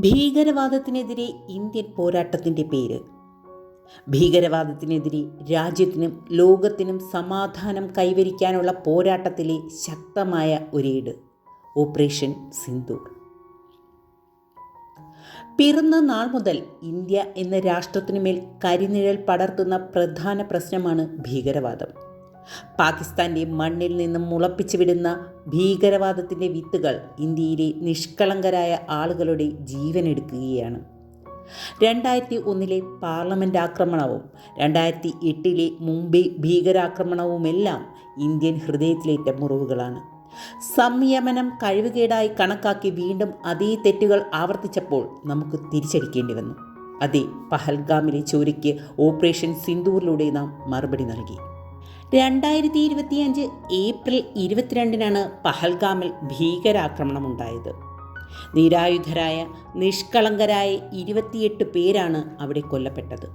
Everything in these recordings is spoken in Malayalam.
ഭീകരവാദത്തിനെതിരെ ഇന്ത്യൻ പോരാട്ടത്തിന്റെ പേര്. ഭീകരവാദത്തിനെതിരെ രാജ്യത്തിനും ലോകത്തിനും സമാധാനം കൈവരിക്കാനുള്ള പോരാട്ടത്തിലെ ശക്തമായ ഒരേട്. ഓപ്പറേഷൻ സിന്ദൂർ. പിറന്ന നാൾ മുതൽ ഇന്ത്യ എന്ന രാഷ്ട്രത്തിനുമേൽ കരിനിഴൽ പടർത്തുന്ന പ്രധാന പ്രശ്നമാണ് ഭീകരവാദം. പാകിസ്ഥാന്റെ മണ്ണിൽ നിന്നും മുളപ്പിച്ചു വിടുന്ന ഭീകരവാദത്തിന്റെ വിത്തുകൾ ഇന്ത്യയിലെ നിഷ്കളങ്കരായ ആളുകളുടെ ജീവനെടുക്കുകയാണ്. രണ്ടായിരത്തി ഒന്നിലെ പാർലമെന്റ് ആക്രമണവും രണ്ടായിരത്തി എട്ടിലെ മുംബൈ ഭീകരാക്രമണവുമെല്ലാം ഇന്ത്യൻ ഹൃദയത്തിലേറ്റ മുറിവുകളാണ്. സംയമനം കഴിവുകേടായി കണക്കാക്കി വീണ്ടും അതേ തെറ്റുകൾ ആവർത്തിച്ചപ്പോൾ നമുക്ക് തിരിച്ചടിക്കേണ്ടി വന്നു. അതെ പഹൽഗാമിലെ ചോരയ്ക്ക് ഓപ്പറേഷൻ സിന്ദൂറിലൂടെ നാം മറുപടി നൽകി. രണ്ടായിരത്തി ഇരുപത്തിയഞ്ച് ഏപ്രിൽ ഇരുപത്തിരണ്ടിനാണ് പഹൽഗാമിൽ ഭീകരാക്രമണം ഉണ്ടായത് നിരായുധരായ നിഷ്കളങ്കരായ ഇരുപത്തിയെട്ട് പേരാണ് അവിടെ കൊല്ലപ്പെട്ടത്.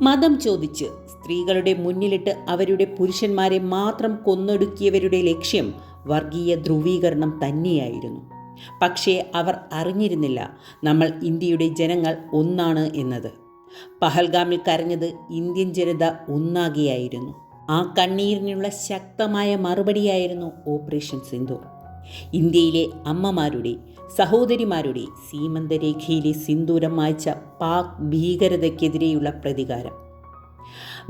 മതം ചോദിച്ച് സ്ത്രീകളുടെ മുന്നിലിട്ട് അവരുടെ പുരുഷന്മാരെ മാത്രം കൊന്നൊടുക്കിയവരുടെ ലക്ഷ്യം വർഗീയ ധ്രുവീകരണം തന്നെയായിരുന്നു. പക്ഷേ അവർ അറിഞ്ഞിരുന്നില്ല നമ്മൾ ഇന്ത്യയുടെ ജനങ്ങൾ ഒന്നാണ് എന്നത്. പഹൽഗാമിൽ കരഞ്ഞത് ഇന്ത്യൻ ജനത ഒന്നാകെയായിരുന്നു. ആ കണ്ണീരിനുള്ള ശക്തമായ മറുപടിയായിരുന്നു ഓപ്പറേഷൻ സിന്ധു. ഇന്ത്യയിലെ അമ്മമാരുടെ സഹോദരിമാരുടെ സീമന്തരേഖയിലെ സിന്ദൂരം മായ്ച്ച പാക് ഭീകരതയ്ക്കെതിരെയുള്ള പ്രതികാരം.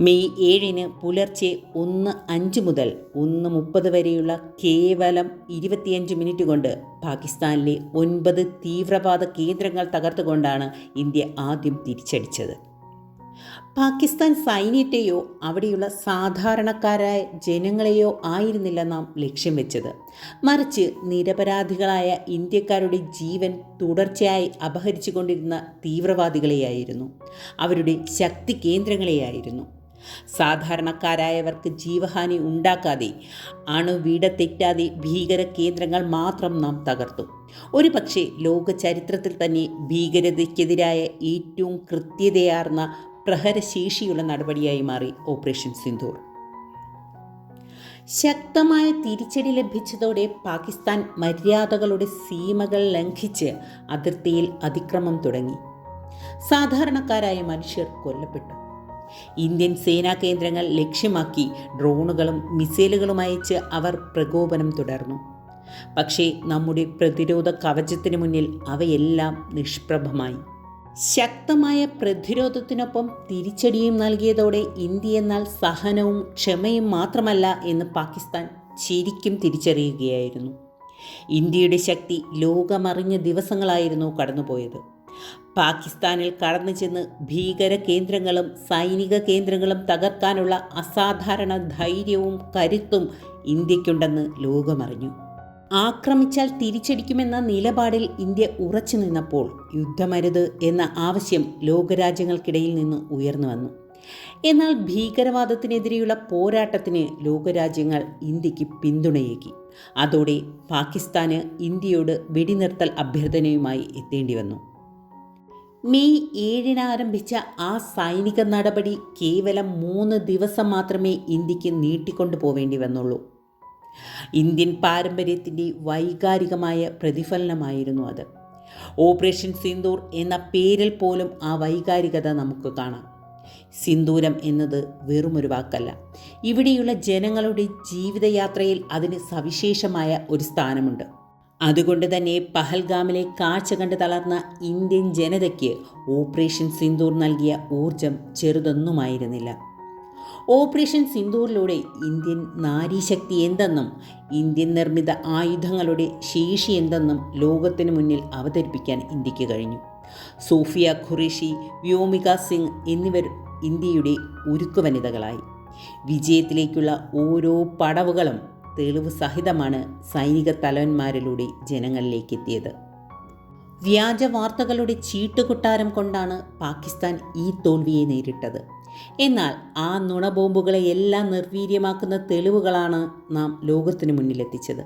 മെയ് ഏഴിന് പുലർച്ചെ ഒന്ന് അഞ്ച് മുതൽ ഒന്ന് മുപ്പത് വരെയുള്ള കേവലം ഇരുപത്തിയഞ്ച് മിനിറ്റ് കൊണ്ട് പാകിസ്ഥാനിലെ ഒൻപത് തീവ്രവാദ കേന്ദ്രങ്ങൾ തകർത്തുകൊണ്ടാണ് ഇന്ത്യ ആദ്യം തിരിച്ചടിച്ചത്. പാകിസ്ഥാൻ സൈന്യത്തെയോ അവിടെയുള്ള സാധാരണക്കാരായ ജനങ്ങളെയോ ആയിരുന്നില്ല നാം ലക്ഷ്യം വെച്ചത്. മറിച്ച് നിരപരാധികളായ ഇന്ത്യക്കാരുടെ ജീവൻ തുടർച്ചയായി അപഹരിച്ചുകൊണ്ടിരുന്ന തീവ്രവാദികളെയായിരുന്നു. അവരുടെ ശക്തി കേന്ദ്രങ്ങളെയായിരുന്നു. സാധാരണക്കാരായവർക്ക് ജീവഹാനി ഉണ്ടാക്കാതെ അണുവീട തെറ്റാതെ ഭീകര കേന്ദ്രങ്ങൾ മാത്രം നാം തകർത്തു. ഒരു പക്ഷേ ലോക ചരിത്രത്തിൽ തന്നെ ഭീകരതയ്ക്കെതിരായ ഏറ്റവും കൃത്യതയാർന്ന പ്രഹരശേഷിയുള്ള നടപടിയായി മാറി ഓപ്പറേഷൻ സിന്ധൂർ. ശക്തമായ തിരിച്ചടി ലഭിച്ചതോടെ പാകിസ്ഥാൻ മര്യാദകളുടെ സീമകൾ ലംഘിച്ച് അതിർത്തിയിൽ അതിക്രമം തുടങ്ങി. സാധാരണക്കാരായ മനുഷ്യർ കൊല്ലപ്പെട്ടു. ഇന്ത്യൻ സേനാ കേന്ദ്രങ്ങൾ ലക്ഷ്യമാക്കി ഡ്രോണുകളും മിസൈലുകളും അയച്ച് അവർ പ്രകോപനം തുടർന്നു. പക്ഷേ നമ്മുടെ പ്രതിരോധ കവചത്തിന് മുന്നിൽ അവയെല്ലാം നിഷ്പ്രഭമായി. ശക്തമായ പ്രതിരോധത്തിനൊപ്പം തിരിച്ചടിയും നൽകിയതോടെ ഇന്ത്യ എന്നാൽ സഹനവും ക്ഷമയും മാത്രമല്ല എന്ന് പാകിസ്ഥാൻ ശരിക്കും തിരിച്ചറിയുകയായിരുന്നു. ഇന്ത്യയുടെ ശക്തി ലോകമറിഞ്ഞ ദിവസങ്ങളായിരുന്നു കടന്നുപോയത്. പാകിസ്ഥാനിൽ കടന്നു ചെന്ന് ഭീകര കേന്ദ്രങ്ങളും സൈനിക കേന്ദ്രങ്ങളും തകർക്കാനുള്ള അസാധാരണ ധൈര്യവും കരുത്തും ഇന്ത്യക്കുണ്ടെന്ന് ലോകമറിഞ്ഞു. ആക്രമിച്ചാൽ തിരിച്ചടിക്കുമെന്ന നിലപാടിൽ ഇന്ത്യ ഉറച്ചു നിന്നപ്പോൾ യുദ്ധമരുത് എന്ന ആവശ്യം ലോകരാജ്യങ്ങൾക്കിടയിൽ നിന്ന് ഉയർന്നു വന്നു. എന്നാൽ ഭീകരവാദത്തിനെതിരെയുള്ള പോരാട്ടത്തിന് ലോകരാജ്യങ്ങൾ ഇന്ത്യയ്ക്ക് പിന്തുണയേകി. അതോടെ പാകിസ്ഥാന് ഇന്ത്യയോട് വെടിനിർത്തൽ അഭ്യർത്ഥനയുമായി എത്തേണ്ടി വന്നു. മെയ് ഏഴിന് ആരംഭിച്ച ആ സൈനിക നടപടി കേവലം മൂന്ന് ദിവസം മാത്രമേ ഇന്ത്യയ്ക്ക് നീട്ടിക്കൊണ്ടു പോവേണ്ടി വന്നുള്ളൂ. ഇന്ത്യൻ പാരമ്പര്യത്തിന്റെ വൈകാരികമായ പ്രതിഫലനമായിരുന്നു അത്. ഓപ്പറേഷൻ സിന്ദൂർ എന്ന പേരിൽ പോലും ആ വൈകാരികത നമുക്ക് കാണാം. സിന്ദൂരം എന്നത് വെറുമൊരു വാക്കല്ല. ഇവിടെയുള്ള ജനങ്ങളുടെ ജീവിതയാത്രയിൽ അതിന് സവിശേഷമായ ഒരു സ്ഥാനമുണ്ട്. അതുകൊണ്ട് തന്നെ പഹൽഗാമിലെ കാഴ്ച കണ്ട് തളർന്ന ഇന്ത്യൻ ജനതയ്ക്ക് ഓപ്പറേഷൻ സിന്ദൂർ നൽകിയ ഊർജം ചെറുതൊന്നുമായിരുന്നില്ല. ഓപ്പറേഷൻ സിന്ദൂറിലൂടെ ഇന്ത്യൻ നാരീശക്തി എന്തെന്നും ഇന്ത്യൻ നിർമ്മിത ആയുധങ്ങളുടെ ശേഷി എന്തെന്നും ലോകത്തിനു മുന്നിൽ അവതരിപ്പിക്കാൻ ഇന്ത്യയ്ക്ക് കഴിഞ്ഞു. സൂഫിയ ഖുറേഷി വ്യോമിക സിംഗ് എന്നിവർ ഇന്ത്യയുടെ ഉരുക്കു വനിതകളായി വിജയത്തിലേക്കുള്ള ഓരോ പടവുകളും തെളിവ് സഹിതമാണ് സൈനിക തലവന്മാരിലൂടെ ജനങ്ങളിലേക്ക് എത്തിയത് വ്യാജ വാർത്തകളുടെ ചീട്ടുകുട്ടാരം കൊണ്ടാണ് പാകിസ്ഥാൻ ഈ തോൽവിയെ നേരിട്ടത്. എന്നാൽ ആ നുണബോംബുകളെ എല്ലാം നിർവീര്യമാക്കുന്ന തെളിവുകളാണ് നാം ലോകത്തിന് മുന്നിലെത്തിച്ചത്.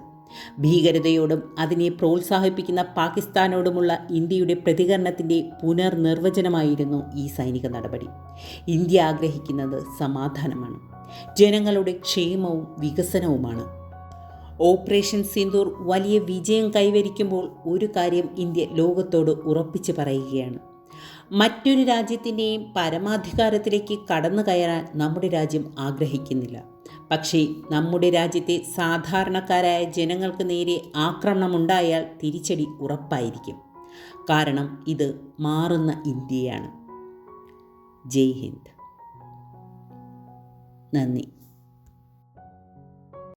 ഭീകരതയോടും അതിനെ പ്രോത്സാഹിപ്പിക്കുന്ന പാകിസ്ഥാനോടുമുള്ള ഇന്ത്യയുടെ പ്രതികരണത്തിന്റെ പുനർനിർവചനമായിരുന്നു ഈ സൈനിക നടപടി. ഇന്ത്യ ആഗ്രഹിക്കുന്നത് സമാധാനമാണ്. ജനങ്ങളുടെ ക്ഷേമവും വികസനവുമാണ്. ഓപ്പറേഷൻ സിന്ദൂർ വലിയ വിജയം കൈവരിക്കുമ്പോൾ ഒരു കാര്യം ഇന്ത്യ ലോകത്തോട് ഉറപ്പിച്ചു പറയുകയാണ്. മറ്റൊരു രാജ്യത്തിന്റെയും പരമാധികാരത്തിലേക്ക് കടന്നു കയറാൻ നമ്മുടെ രാജ്യം ആഗ്രഹിക്കുന്നില്ല. പക്ഷേ നമ്മുടെ രാജ്യത്തെ സാധാരണക്കാരായ ജനങ്ങൾക്ക് നേരെ ആക്രമണമുണ്ടായാൽ തിരിച്ചടി ഉറപ്പായിരിക്കും. കാരണം ഇത് മാറുന്ന ഇന്ത്യയാണ്. ജയ് ഹിന്ദ്. നന്ദി.